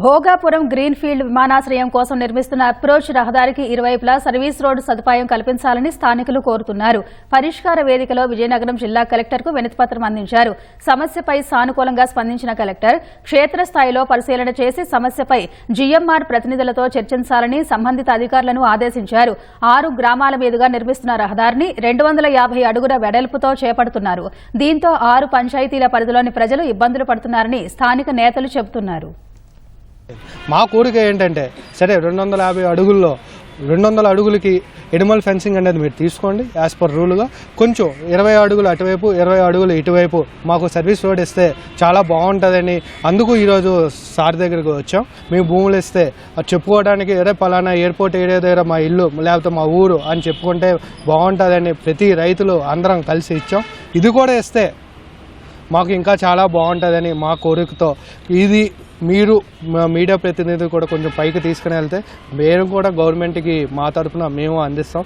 Bhogapuram greenfield విమానాశ్రయం కోసం నిర్మిస్తున్న అప్రోచ్ రహదారికి ఇరువైపులా సర్వీస్ రోడ్డు సదుపాయం కల్పించాలని స్థానికులు కోరుతున్నారు. పరిష్కార వేదికలో విజయనగరం జిల్లా కలెక్టర్కు వినతిపత్రం అందించారు. సమస్యపై సానుకూలంగా స్పందించిన కలెక్టర్ క్షేత్రస్థాయిలో పరిశీలన చేసి సమస్యపై జీఎంఆర్ ప్రతినిధులతో చర్చించాలని సంబంధిత అధికారులను ఆదేశించారు. ఆరు గ్రామాల మీదుగా నిర్మిస్తున్న రహదారిని రెండు వందల యాభై అడుగుల వెడల్పుతో చేపడుతున్నారు. దీంతో ఆరు పంచాయతీల పరిధిలోని ప్రజలు ఇబ్బందులు పడుతున్నారని స్థానిక నేతలు చెబుతున్నారు. మా కోరిక ఏంటంటే సరే రెండు వందల యాభై అడుగుల్లో రెండు వందల అడుగులకి ఎనిమల్ ఫెన్సింగ్ అనేది మీరు తీసుకోండి యాజ్ పర్ రూల్గా కొంచెం ఇరవై అడుగులు అటువైపు ఇరవై అడుగులు ఇటువైపు మాకు సర్వీస్ రోడ్ ఇస్తే చాలా బాగుంటుందని అందుకు ఈరోజు సార్ దగ్గరికి వచ్చాం. మేము భూములు ఇస్తే చెప్పుకోవడానికి ఏరే పలానా ఎయిర్పోర్ట్ ఏరియా దగ్గర మా ఇల్లు లేకపోతే మా ఊరు అని చెప్పుకుంటే బాగుంటుందని ప్రతి రైతులు అందరం కలిసి ఇచ్చాం. ఇది కూడా ఇస్తే మాకు ఇంకా చాలా బాగుంటుందని మా కోరికతో ఇది మీరు మా మీడియా ప్రతినిధులు కూడా కొంచెం పైకి తీసుకుని వెళ్తే మేము కూడా గవర్నమెంట్కి మా తరఫున మేము అందిస్తాం.